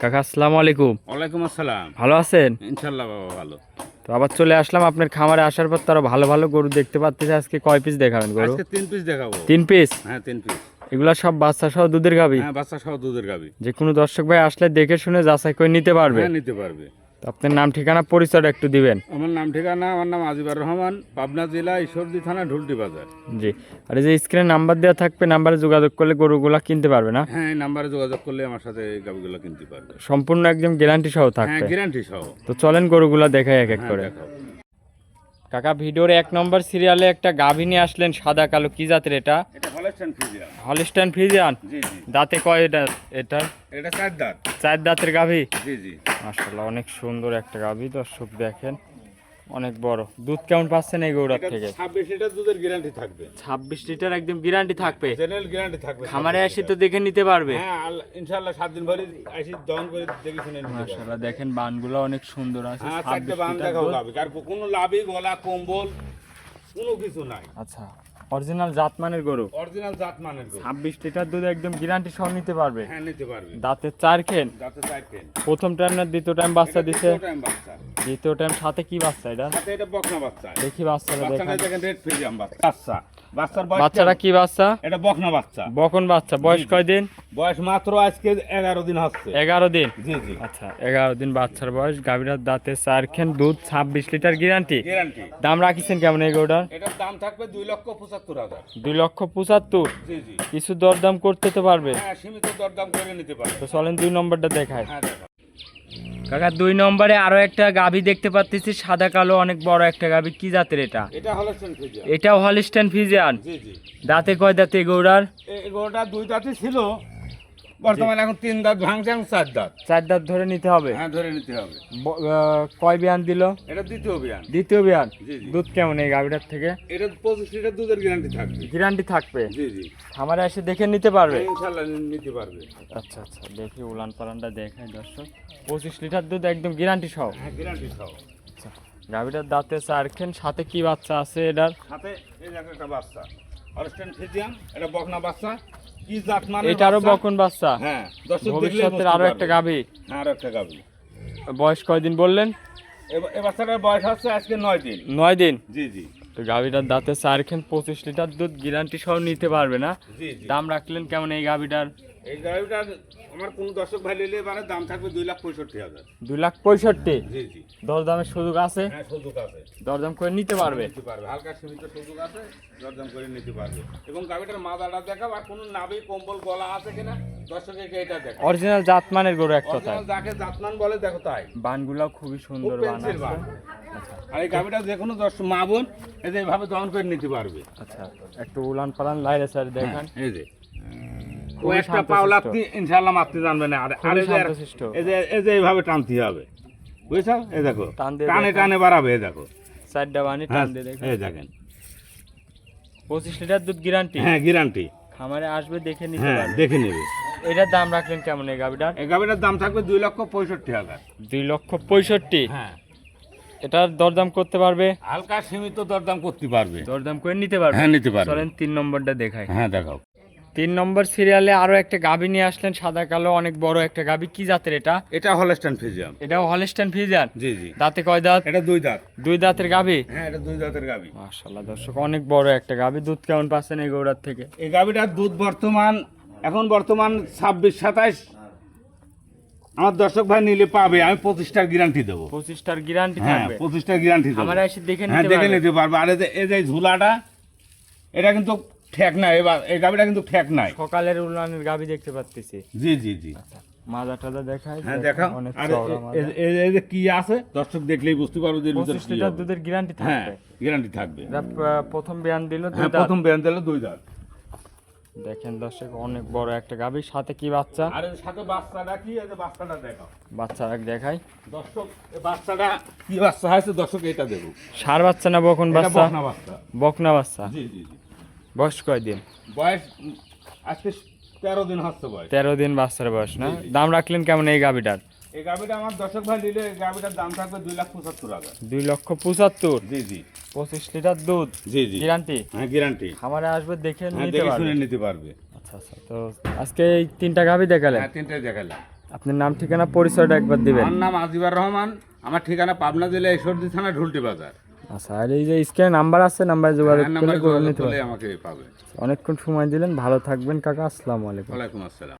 কাকা আসসালামু আলাইকুম। ওয়ালাইকুম আসসালাম। ভালো আছেন? ইনশাল্লাহ বাবা ভালো। তো আবার চলে আসলাম আপনার খামারে আসার পর তারা ভালো ভালো গরু দেখতে পাচ্ছি আজকে কয় পিস দেখাবেন গরু? আজকে তিন পিস দেখাবো। তিন পিস হ্যাঁ তিন পিস এগুলা সব বাচ্চা সহ দুধের গাবি হ্যাঁ বাচ্চা সহ দুধের গাবি যে কোনো দর্শক ভাই আসলে দেখে শুনে যাচাই করে নিতে পারবে। হ্যাঁ নিতে পারবে। তো আপনার নাম ঠিকানা পরিচয়টা একটু দিবেন। আমার নাম ঠিকানা আমার নাম আজিবার রহমান পাবনা জেলা ঈশ্বরদী থানা ঢুলটি বাজার। জি। আর এই যে স্ক্রিনে নাম্বার দেওয়া থাকবে নাম্বারে যোগাযোগ করলে গরুগুলা কিনতে পারবে না? হ্যাঁ এই নাম্বারে যোগাযোগ করলে আমার সাথে এই গাবিগুলো কিনতে পারবে। সম্পূর্ণ একদম গ্যারান্টি সহ হ্যাঁ থাকবে গ্যারান্টি সহ। তো চলেন গরুগুলা দেখাই এক এক হ্যাঁ করে। দেখাও। কাকা ভিডিওর এক নম্বর সিরিয়ালে একটা গাভী নিয়ে আসলেন সাদা কালো কি জাতের এটা? হলিস্টান ফিজিয়ান দাঁতে কয় এটা এটা এটা চার দাঁত। চার দাঁতের গাভী? জি জি। মাশাআল্লাহ অনেক সুন্দর একটা গাভী দর্শক দেখেন। অনেক বড়। দুধ কেমন পাচ্ছেন এই গৌড়ার থেকে? ছাব্বিশ লিটার দুধের গ্যারান্টি থাকবে। ছাব্বিশ লিটার একদম গ্যারান্টি থাকবে। জেনারেল গ্যারান্টি থাকবে খামারে এসে তো দেখে নিতে পারবে। হ্যাঁ আল্লাহ- ইনশাল্লাহ সাত দিন আসি দহন করে দেখে শুনে নিতে পারবে। মাশাল্লাহ দেখেন বানগুলো অনেক সুন্দর আছে। হ্যাঁ চারটে বান দেখাও। আর কোনো লাভই গলা কম্বল কোনো কিছু নাই। আচ্ছা অরিজিনাল জাতমানের গরু? অরিজিনাল জাত মানের গরু। ছাব্বিশ লিটার দুধ একদম গ্যারান্টি সহ নিতে পারবে? হ্যাঁ নিতে পারবে। দাঁতের চার খেন? যাতে চাইতেন প্রথম টাইম না দ্বিতীয় টাইম বাচ্চা দিছে? টাইম বাচ্চা দ্বিতীয় টাইম সাথে কি বাচ্চা এটা? সাথে এটা বকনা বাচ্চা। দেখি বাচ্চাটা দেখেন। রেড ফ্রিজিয়াম বাচ্চা। বাচ্চার বয়স বাচ্চাটা? কি বাচ্চা? এটা বকনা বাচ্চা। বকন বাচ্চা। বয়স কয় দিন বয়স মাত্র আজকে এগারো দিন হচ্ছে। এগারো দিন? জি জি। আচ্ছা এগারো দিন বাচ্চার বয়স। গাভীরার দাঁতে চারখেন দুধ ছাব্বিশ লিটার গ্যারান্টি গ্যারান্টি দাম রাখিছেন কেমন এই গরুটার? এটার দাম থাকবে দুই লক্ষ পঁচাত্তর হাজার। দুই লক্ষ পঁচাত্তর? জি জি। কিছু দরদাম করতে তো পারবে হ্যাঁ সীমিত দরদাম করে নিতে পারবে তো চলেন দুই নম্বরটা দেখায় হ্যাঁ কাকা দুই নম্বরে আরও একটা গাভী দেখতে পাচ্ছি সাদা কালো অনেক বড় একটা গাভী। কি জাতের এটা? এটা হলো ফিজিয়ান এটাও হলিস্টান ফিজিয়ান জি জি। দাঁতে কয় দাঁতে গৌড়ার গরুটা দুই দাঁতে ছিল বর্তমানে এখন তিন দাঁত ভাঙছে এখন চার দাঁত। চার দাঁত ধরে নিতে হবে। হ্যাঁ ধরে নিতে হবে। কয় বিয়ান দিল? এটা দ্বিতীয় অভিযান দ্বিতীয় বিয়ান। দুধ কেমন এই গাভীটার থেকে? এটা পঁচিশ লিটার দুধের গ্যারান্টি থাকবে। গ্যারান্টি থাকবে? জি জি। খামারে এসে দেখে নিতে পারবে? ইনশাল্লাহ নিতে পারবে। আচ্ছা আচ্ছা দেখি উলান পালানটা দেখাই দর্শক। পঁচিশ লিটার দুধ একদম গ্যারান্টি সহ। হ্যাঁ গ্যারান্টি সহ। আচ্ছা গাভীটার দাঁতে চারখেন সাথে কি বাচ্চা আছে এটার? সাথে এই একটা বাচ্চা। অরেস্টেন ফিজিয়াম এটা বকনা বাচ্চা। কি জাত মানে এটারও বকন বাচ্চা। হ্যাঁ দর্শক ভবিষ্যতের আরও একটা গাবি। হ্যাঁ আরও একটা গাবি। বয়স কয়দিন বললেন? এ বাচ্চাটার বয়স হচ্ছে আজকে নয় দিন। নয় দিন? জি জি। তো গাভীটার দাঁতে চারখান পঁচিশ লিটার দুধ গ্যারান্টি সহ নিতে পারবে না? দাম রাখলেন কেমন এই গাভীটার এই গাড়িটার আমার কোন দর্শক ভাই নিলে এবারে দাম থাকবে দুই লাখ পঁয়ষট্টি হাজার। দুই লাখ পঁয়ষট্টি? জি জি। দরদামের সুযোগ আছে? হ্যাঁ সুযোগ আছে। দরদাম করে নিতে পারবে? নিতে পারবে। হালকা সীমিত সুযোগ আছে দরদাম করে নিতে পারবে। এবং গাড়িটার মাদাটা দেখাও আর কোনো নাভি কম্বল গলা আছে কিনা দর্শককে এটা দেখো অরিজিনাল জাতমানের গরু এক যাকে জাতমান বলে দেখো তাই। খুবই সুন্দর বান আর এই গাড়িটা যে কোনো দর্শক মা বোন এই যে এইভাবে দহন করে নিতে পারবে। আচ্ছা একটু উলান পালান লাইরে স্যার দেখান। হ্যাঁ, এই যে। ও একটা পাও শান্তশিষ্ট। লাগতে ইনশাআল্লাহ মারতে জানবে আর আর এই যে এই যে এইভাবে টানতে হবে। বুঝছ? এই দেখো টানে টানে বাড়াবে এই দেখো। চারটা বানি হ্যাঁ টান দিয়ে দেখেন। এই দেখেন। পঁচিশ লিটার দুধ গ্যারান্টি? হ্যাঁ গ্যারান্টি। খামারে আসবে দেখে নিতে হ্যাঁ দেখে নেবে। এটার দাম রাখলেন কেমন এই গাভিটার? এই গাড়িটার দাম থাকবে দুই লক্ষ পঁয়ষট্টি হাজার। দুই লক্ষ পঁয়ষট্টি? হ্যাঁ। এটার দরদাম করতে পারবে? হালকা সীমিত দরদাম করতে পারবে। দরদাম করে নিতে পারবে? হ্যাঁ নিতে পারবে। চলেন তিন নম্বরটা দেখাই। হ্যাঁ দেখাও। তিন নম্বর সিরিয়ালে আরও একটা গাভি নিয়ে আসলেন সাদা কালো অনেক বড় একটা গাভি। কি জাতের এটা? এটা হলস্টান ফিজিয়াম এটাও হলিস্টান ফিজান জি জি। দাঁতে কয় দাঁত? এটা দুই দাঁত। দুই দাঁতের গাভি? হ্যাঁ এটা দুই দাঁতের গাবি মাশাল্লাহ দর্শক অনেক বড় একটা গাভি। দুধ কেমন পাচ্ছেন এই গৌড়ার থেকে? এই গাবিটার দুধ বর্তমান এখন বর্তমান ছাব্বিশ সাতাইশ। আমার দর্শক ভাই নিলে পাবে আমি পঁচিশটার গ্যারান্টি দেবো। পঁচিশটার গ্যারান্টি হ্যাঁ পঁচিশটার গ্যারান্টি দেবো। আমরা এসে দেখে হ্যাঁ দেখে নিতে পারবে। আর এই যে ঝুলাটা এটা কিন্তু ঠেক নাই এবার এই গাবিটা কিন্তু ঠেক নাই। সকালের উলানের গাভি দেখতে পাচ্ছি জি জি জি। মাজা টাজা দেখায় হ্যাঁ দেখাও। আর এই যে কি আছে দর্শক দেখলেই বুঝতে পারব যে ভিতরে কি লিটার দুধের গ্যারান্টি হ্যাঁ গ্যারান্টি থাকবে। প্রথম বিয়ান দিল দুই হ্যাঁ প্রথম বেন দিলে দুই দাঁত। দেখেন দর্শক অনেক বড় একটা গাভি সাথে কি বাচ্চা? আর সাথে বাচ্চাটা কি? এই বাচ্চাটা দেখাও। বাচ্চা এক দেখাই। দর্শক এই বাচ্চাটা কি বাচ্চা হয়েছে? দর্শক এটা দেবো সার বাচ্চা না বকন বাচ্চা? বকনা বাচ্চা। বকনা বাচ্চা। জি জি জি। বয়স কয় দিন? বয়স আজকে তেরো দিন হচ্ছে বয়স। তেরো দিন বাচ্চার বয়স না? দাম রাখলেন কেমন এই গাভিটার? এই গাবিটা আমার দর্শক ভাই নিলে এই গাবিটার দাম থাকবে দুই লাখ পঁচাত্তর হাজার। দুই লক্ষ পঁচাত্তর? জি জি। পঁচিশ লিটার দুধ? জি জি। গ্যারান্টি? হ্যাঁ গ্যারান্টি। খামারে আসবে দেখে হ্যাঁ নিতে পারবে শুনে নিতে পারবে। আচ্ছা আচ্ছা। তো আজকে এই তিনটা গাভি দেখালেন? হ্যাঁ তিনটাই দেখালাম। আপনার নাম ঠিকানা পরিচয়টা একবার দিবেন। আমার নাম আজিবার রহমান। আমার ঠিকানা পাবনা জেলা ঈশ্বরদী থানা ঢুলটি বাজার। আচ্ছা আর এই যে স্ক্যান নাম্বার আছে নাম্বারে যোগাযোগ হ্যাঁ, করে নিতে পারবেন। অনেকক্ষণ সময় দিলেন ভালো থাকবেন কাকা আসসালামু আলাইকুম। ওয়ালাইকুম আসসালাম।